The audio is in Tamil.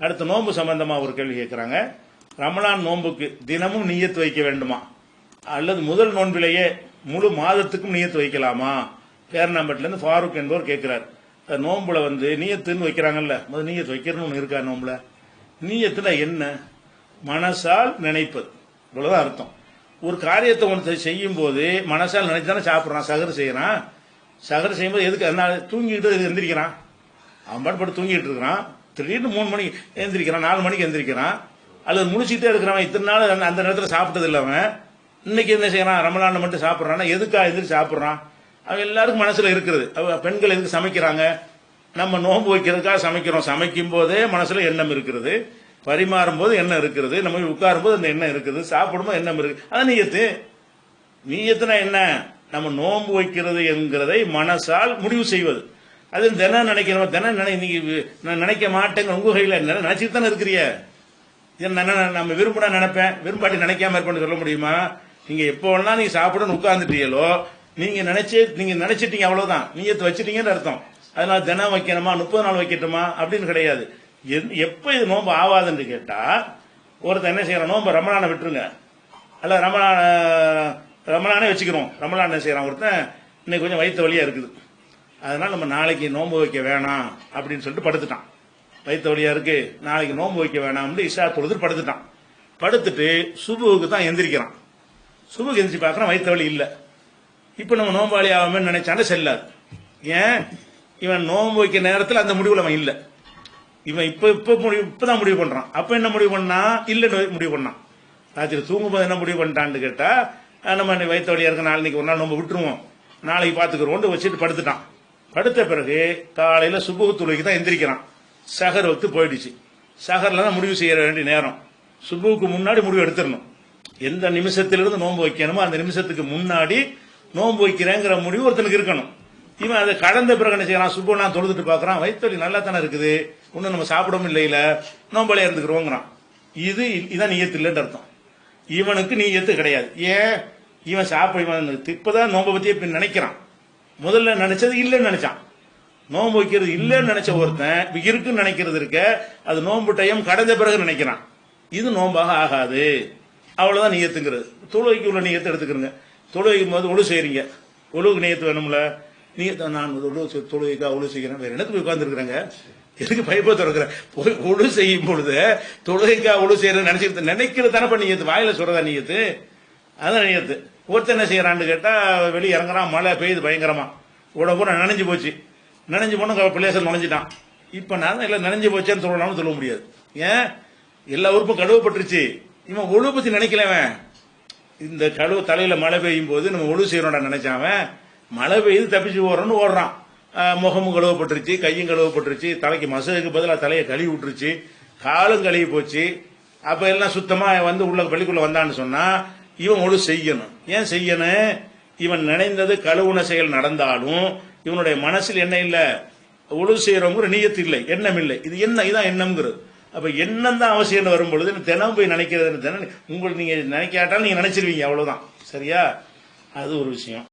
அடுத்து நோன்பு சம்பந்தமா ஒரு கேள்வி கேட்கிறாங்க ரமலான் நோன்புக்கு தினமும் நீயத்து வைக்க வேண்டுமா? அல்லது முதல் நோன்பிலேயே முழு மாதத்துக்கும் நீயத்து வைக்கலாமா? பேரணாம்பட்டிலேருந்து ஃபாரூக் என்பவர் கேட்கிறார் நோன்புல வந்து நீயத்துன்னு வைக்கிறாங்கல்ல. முதல் நீயத்து வைக்கிறன்னு ஒன்று இருக்கா நோம்புல நீயத்துல என்ன? மனசால் நினைப்பது இவ்வளவுதான் அர்த்தம். ஒரு காரியத்தை ஒன்று செய்யும் போது மனசால் நினைத்து தானே சாப்பிட்றான் சகர் செய்யறான். சகர் செய்யும்போது எதுக்கு? அதனால தூங்கிட்டு எந்திரிக்கிறான். அவன் பாட்டு தூங்கிட்டு இருக்கிறான். திடீர்னு மூணு மணிக்கு எந்திரிக்கிறான் நாலு மணிக்கு எந்திரிக்கிறான். அல்லது முடிச்சுட்டே இருக்கிறவன் இத்தனை நாள் அந்த- நேரத்தில் சாப்பிட்டது இல்லை அவன். இன்னைக்கு என்ன செய்யறான்? ரமலான் மட்டும் சாப்பிட்றான்னா எதுக்காக எந்திரிச்சு சாப்பிட்றான்? அவன் எல்லாருக்கும் மனசுல இருக்கிறது பெண்கள் எதுக்கு சமைக்கிறாங்க? நம்ம நோன்பு வைக்கிறதுக்காக சமைக்கிறோம். சமைக்கும் போதே மனசுல எண்ணம் இருக்கிறது பரிமாறும் போது எண்ணம் இருக்கிறது நம்ம உட்காரும் போது அந்த எண்ணம் இருக்குது. சாப்பிடும்போது எண்ணம் இருக்கு அதான் நீயத்து. நீயத்துனா என்ன? நம்ம நோன்பு வைக்கிறது என்கிறதை மனசால் முடிவு செய்வது. அது தினம் நினைக்கிறோம். தினம் நினை நீங்க நான் நினைக்க மாட்டேங்க உங்க கையில் நினைச்சிட்டு தானே இருக்கிறிய நம்ம விரும்பினா நினைப்பேன். விரும்பாட்டி நினைக்காம இருப்பேன்னு சொல்ல முடியுமா? நீங்க எப்போ நீங்க சாப்பிடணும்னு உட்கார்ந்துட்டீங்களோ நீங்க நினைச்சே நீங்க நினைச்சிட்டீங்க அவ்வளவுதான். நீங்க வச்சிட்டீங்கன்னு அர்த்தம். அதனால தினம் வைக்கணுமா? முப்பது நாள் வைக்கட்டுமா? அப்படின்னு கிடையாது. எப்ப இது நோம்பு ஆவாதுன்னு கேட்டா ஒருத்தன் என்ன செய்யறான்? நோம்பு ரமணானை விட்டுருங்க. அல்ல ரமலான ரமணானே வச்சுக்கிறோம். ரமணான் என்ன செய்யறான்? ஒருத்தன் இன்னைக்கு கொஞ்சம் வயிற்று வழியா இருக்குது. அதனால நம்ம நாளைக்கு நோன்பு வைக்க வேணாம் அப்படின்னு சொல்லிட்டு படுத்துட்டான். வயிற்று வழியா இருக்கு நாளைக்கு நோன்பு வைக்க வேணாம்னு இஷா தொழுது படுத்துட்டான். படுத்துட்டு சுபுவுக்கு தான் எந்திரிக்கிறான். சுபுக்கு எந்திரிச்சு பார்க்குறான் வயிற்று வலி இல்லை. இப்போ நம்ம நோம்பாளி ஆகாமன்னு நினைச்சானே செல்லாது. ஏன்? இவன் நோன்பு வைக்க நேரத்தில் அந்த முடிவில் அவன் இல்லை. இவன் இப்ப இப்ப முடிவு இப்பதான் முடிவு பண்றான். அப்ப என்ன முடிவு பண்ணா? இல்லைன்னு முடிவு பண்ணான். ராத்திரி தூங்கும்போது என்ன முடிவு பண்ணிட்டான்னு கேட்டா நம்ம இன்னைக்கு வயிற்று வழியா இருக்க நாளைக்கு ஒரு நாள் நோம்பு விட்டுருவோம். நாளைக்கு பாத்துக்கிறோம் வச்சுட்டு படுத்துட்டான். படுத்த பிறகு காலையில சுபுகு துளைக்கு தான் எந்திரிக்கிறான். சகர் வக்து போயிடுச்சு. சகர்ல தான் முடிவு செய்ய வேண்டிய நேரம். சுபுவுக்கு முன்னாடி முடிவு எடுத்துடணும். எந்த நிமிஷத்திலிருந்து நோன்பு வைக்கணுமோ அந்த நிமிஷத்துக்கு முன்னாடி நோன்பு வைக்கிறேங்கிற முடிவு ஒருத்தனுக்கு இருக்கணும். இவன் அதை கடந்த பிறகு என்ன செய்யறான்? சுப்பு நான் தொழுதுட்டு பாக்குறான் வயிற்றுவலி நல்லா தானே இருக்குது? ஒன்னும் நம்ம சாப்பிடவும் இல்லையில. நோம்பலையா இருந்துக்கிறோங்கிறான். இது இதான் நீயத்து இல்லைன்னு அர்த்தம். இவனுக்கு நீயத்து கிடையாது. ஏன்? இவன் சாப்பிட இவன் இப்பதான் நோன்பை பத்தியே நினைக்கிறான். முதல்ல நினைச்சது இல்லைன்னு நினைச்சான். நோன்பு வைக்கிறது இல்லைன்னு நினைச்ச ஒருத்தன் இருக்குன்னு நினைக்கிறது இருக்க அது நோன்பு டைம் கடந்த பிறகு நினைக்கிறான். இது நோன்பாக ஆகாது. அவ்வளவுதான் நீயத்துங்கிறது. தொழுகைக்கு உள்ள நீயத்தை எடுத்துக்கிறங்க. தொழுகைக்கும் போது ஒழு செய்றீங்க. ஒழுகு நீயத்து வேணும்ல? நீயத்தை நான் ஒழு செய்- தொழுகைக்கா ஒழு செய்கிறேன். வேற என்னத்துக்கு உட்கார்ந்துருக்குறாங்க? எதுக்கு பைப்பை திறக்கிறேன் போய் ஒழு செய்யும் பொழுது தொழுகைக்கா ஒழு செய்யறது நினைச்சிருந்த நினைக்கிறது தானே பண்ணியது வாயில சொல்றதா நீயத்து? அதான் நீயத்து. ஒருத்தன் என்ன செய்யறான்னு கேட்டா வெளியே இறங்குறான் மழை பெய்யுது பயங்கரமா. உடம்பு பூரா நனைஞ்சு போச்சு. நனைஞ்சு போன பிள்ளைசல் நுழைஞ்சிட்டான். இப்ப நான் இல்லை நனைஞ்சு போச்சேன்னு சொல்லலாம்னு சொல்ல முடியாது. ஏன்? எல்லா உறுப்பும் கழுவப்பட்டுருச்சு. இவன் ஒழு பத்தி நினைக்கலவன் இந்த கழுவு தலையில மழை பெய்யும் போது நம்ம ஒழு செய்யறோம்டா நினைச்சாவன் மழை பெய்யுது தப்பிச்சு ஓடுறோம்னு ஓடுறான். முகமும் கழுவப்பட்டுருச்சு கையும் கழுவப்பட்டுருச்சு தலைக்கு மசகுக்கு பதிலாக தலையை கழுவி விட்டுருச்சு காலும் கழுவி போச்சு. அப்ப எல்லாம் சுத்தமா வந்து உள்ள பள்ளிக்குள்ள வந்தான்னு சொன்னா இவன் ஒழு செய்யணும். ஏன் செய்யணும்? இவன் நினைந்தது கழுவுன செயல் நடந்தாலும் இவனுடைய மனசில் என்ன இல்லை? ஒழு செய்யறவங்க நீயத்து இல்லை எண்ணம் இல்லை. இது என்ன? இதான் எண்ணம்ங்கிறது. அப்ப எண்ணம் தான் அவசியம் வரும் பொழுது தினம் போய் நினைக்கிறது தினம் உங்களுக்கு நீங்க நினைக்காட்டாலும் நீங்க நினைச்சிருவீங்க அவ்வளவுதான். சரியா? அது ஒரு விஷயம்.